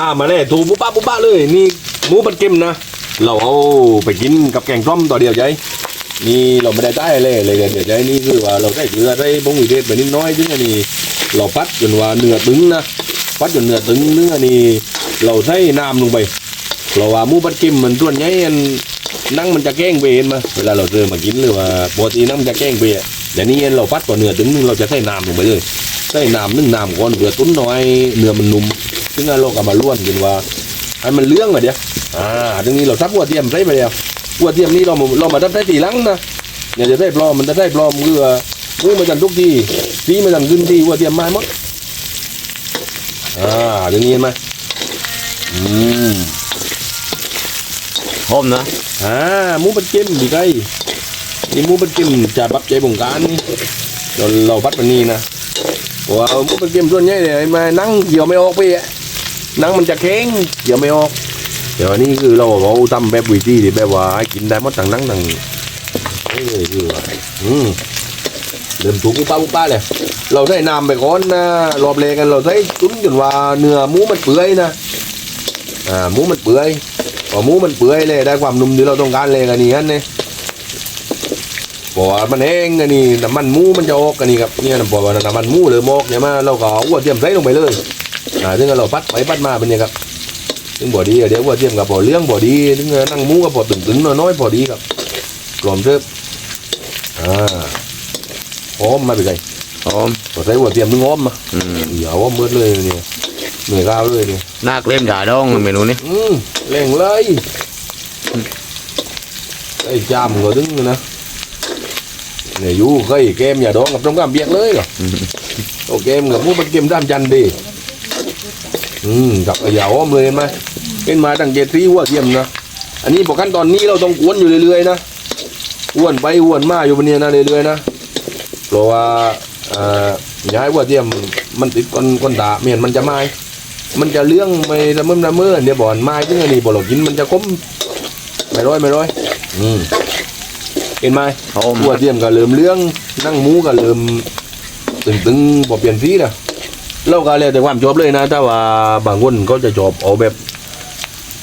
อ่ามาเลยถูปุ๊บป้าปุ๊บป้าเลยนี่หมูปันเก็มนะเราเอาไปกินกับแกงส้มต่อเดียวใจนี่เราไม่ได้ได้เลยเลยเดี๋ยวใจนี่คือว่าเราได้เกลือได้บงอีเดชไปนิดน้อยถึงอันนี้เราพัดจนว่าเนื้อตึงนะพัดจนเนื้อตึงเนื้อนี่เราใส่น้ำลงไปเราว่าหมูปันเก็มมันส่วนใหญ่อันนั่งมันจะแกล้งเห็นมาเวลาเราเจอมากินหรือว่าปกตินั่งจะแกล้งไปอะแต่นี่เราพัดต่อเนื้อตึงเราจะใส่น้ำลงไปเลยใส่น้ำนึ่งน้ำก่อนเกลือตุ้นน้อยเนื้อมันนุ่ม ซึ่งเราก็มาล้วนกันว่าให้มันเลื้องอะเดียวอ่าตรงนี้เราซับหัวเทียมใส่ไปแล้วหัวเทียมนี่เราเรามาทับใส่ตีลังนะอย่าจะได้ปลอมมันจะได้ปลอมคือว่างูมาจันทุกทีทีมาจันขึ้นทีหัวเทียมมาหมดอ่าตรงนี้เห็นไหมอืมหอมนะอ่าหมูปัดเก็มดีไกนี่หมูปัดเก็มจะบับใจบงการนี่เราเราพัดมันนี่นะเพราว่าหมูปัดเก็มส่วนใหญ่เนี่ยมานั่งเกี่ยวไม่ออกไปอะ หนังมันจะแข็งเดี๋ยวไม่ออก เดี๋ยวอันนี้คือเราเราทำแบบวิธีที่แบบว่าให้กินได้หมดทั้งหนังทั้งนี่เลยคือว่าอืมเริ่มถูกปุ๊บป้าปุ๊บป้าเลยเราได้น้ำไปก่อนนะรอบเลกันเราได้ตุ้นจนว่าเนื้อหมูมันเปื่อยนะอ่าหมูมันเปื่อยพอหมูมันเปื่อยเลยได้ความนุ่มที่เราต้องการเลยกันนี่ฮันเนี่ยเพราะว่ามันแห้งอันนี้น้ำมันหมูมันจะออกอันนี้ครับเนี่ยนะเพราะว่าน้ำมันหมูเลยมอกเนี่ยมาเราก็เอาหัวเทียมใส่ลงไปเลย อ่าถึงเราปัดไปปัดมาเป็นยังครับถึงบ่ดีเดี๋ยวว่าเทียมกับบ่เลี้ยงบ่ดีถึงนั่งมูกับบ่ตึงตึงๆน้อยๆบ่ดีครับกลมเทิบอ่าหอมมาเป็นไงหอมบ่ใส่หัวเทียมนึงหอมมาอืมอย่าหอมมืดเลยเนี่ยเหนื่อยก้าวเลยเนี่ยน่าเล้มด่าดองเมนูนี้อืมเร่งเลยไอ้จามก็ดึงนะเนี่ยอยู่เคยเกมอย่าดองกับตรงกลางเบียกเลยเหรอโอเกมกับผู้เป็นเกมด้ามจันดี อืมกับไอ้ยาวอ้อมเลยเห็นไหมเป็นมาตั้งเจ็ดสีหัวเทียมนะอันนี้บอกขั้นตอนนี้เราต้องกวนอยู่เรื่อยๆนะอ้วนไปอ้วนมาอยู่บนเนี้ยนะเรื่อยๆนะเพราะว่าเอ่อย้ายหัวเทียมมันติดก้นก้นตาเมียนมันจะไหม้มันจะเลี้ยงไม่ละมึมละเมื่อเดี๋ยวบ่อนไม้ซึ่งอันนี้บ่เรากินมันจะคมไม่ร้อยไม่ร้อย อืมเห็นไหมหอมหัวเทียมก็เริ่มเลี้ยงนั่งหมูก็เริ่มตึงๆพอเปลี่ยนสีนะ เราก็แล้วแต่ความชอบเลยนะ ถ้าว่าบางคนเขาจะชอบเอาแบบ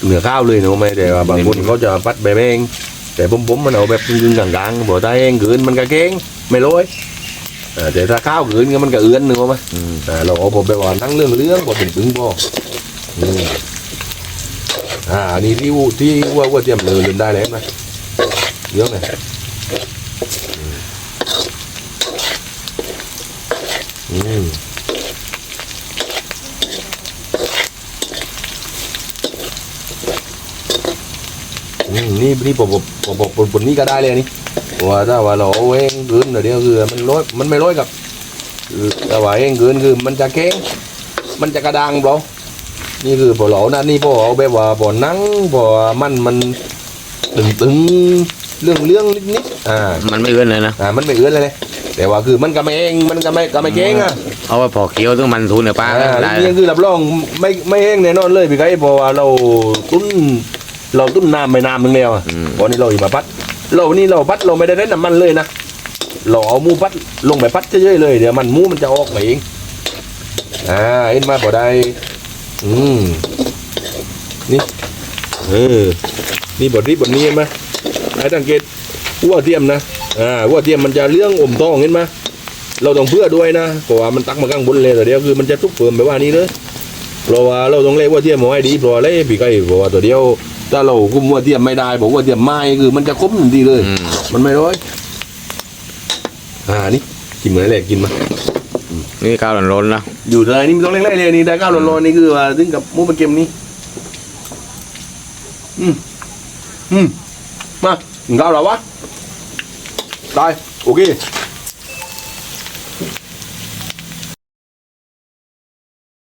เหนือข้าวเลยนะไม่แต่ว่าบางคนเขาจะปัดแบบเองแต่ผมผมมันเอาแบบกึ่งๆกลางๆบอกถ้าเองขืนมันก็เก่งไม่ร้อยเออแต่ถ้าข้าวขืนก็มันก็เอื้อนนึกว่าไหมอืมอ่าเราเอาผมแบบว่านั่งเรื่องเรื่องพอตึงๆพออืมอ่าอันนี้ที่ว่าที่ว่าว่าเทียมเลยลืมได้แล้วนะเยอะเลยอืม นี่นี่ผมผมผมผมผมผมนี่ก็ได้เลยนี่ว่าถ้าว่าเราเอาเองเกินเดี๋ยวคือมันร้อยมันไม่ร้อยกับแต่ว่าเองเกินคือมันจะแข็งมันจะกระด้างเปล่านี่คือพอเรานะนี่พอเอาแบบว่าพอนั่งพอมันมันตึงตึงๆเรื่องเรื่องนิดนิดๆอ่า มันไม่เอื้อนเลยนะอ่ามันไม่เอื้อนเลยเลยแต่ว่าคือมันก็ไม่เองมันก็ไม่ก็ไม่เก่งอะเอาไว้พอเคี้ยวถึงมันทูนเนื้อปลาอ่าได้นี่คือรับรองไม่ไม่เองแน่นอนเลยพี่ไก่เพราะว่าเราตุ้น เราตุ้นน้ำไปน้ำหนึงแล้วอะอืมวันนี้เราอยู่มาพัด เรานี่เราพัดเราไม่ได้ได้น้ำมันเลยนะเราเอาหมูพัดลงไปพัดเฉยๆเลยเดี๋ยวมันหมูมันจะออกมาเองอ่าเห็นมาพอได้อืมนี่เออนี่บทนี้บทนี้เห็นไหมไอ้สังเกตหัวเทียมนะอ่าหัวเทียมมันจะเรื่องอมทองเห็นไหมเราต้องเพื่อด้วยนะเพราะว่ามันตักมาข้างบนเลยแต่เดียวคือมันจะทุกเฟิร์มแบบว่านี้เลยเพราะว่าเราต้องเล่หัวเทียมเอาไว้ดีเพราะว่าเล่ปีไก่เพราะว่าตัวเดียว ถ้าเราคุมหัวเทียมไม่ได้ บอกหัวเทียมไม่คือ มันจะคมทันทีเลยอืมมันไม่ร้อย อ่านี่กินเหมือนแหละกินมานี่ข้าวร้อนๆนะอยู่เท่าไหร่นี่ไม่ต้องเล่นๆเลยนี่ได้ข้าวร้อนๆนี่คือว่าถึงกับหมูปลาเค็มนี่อืมอืมมากินข้าวแล้ววะได้โอเค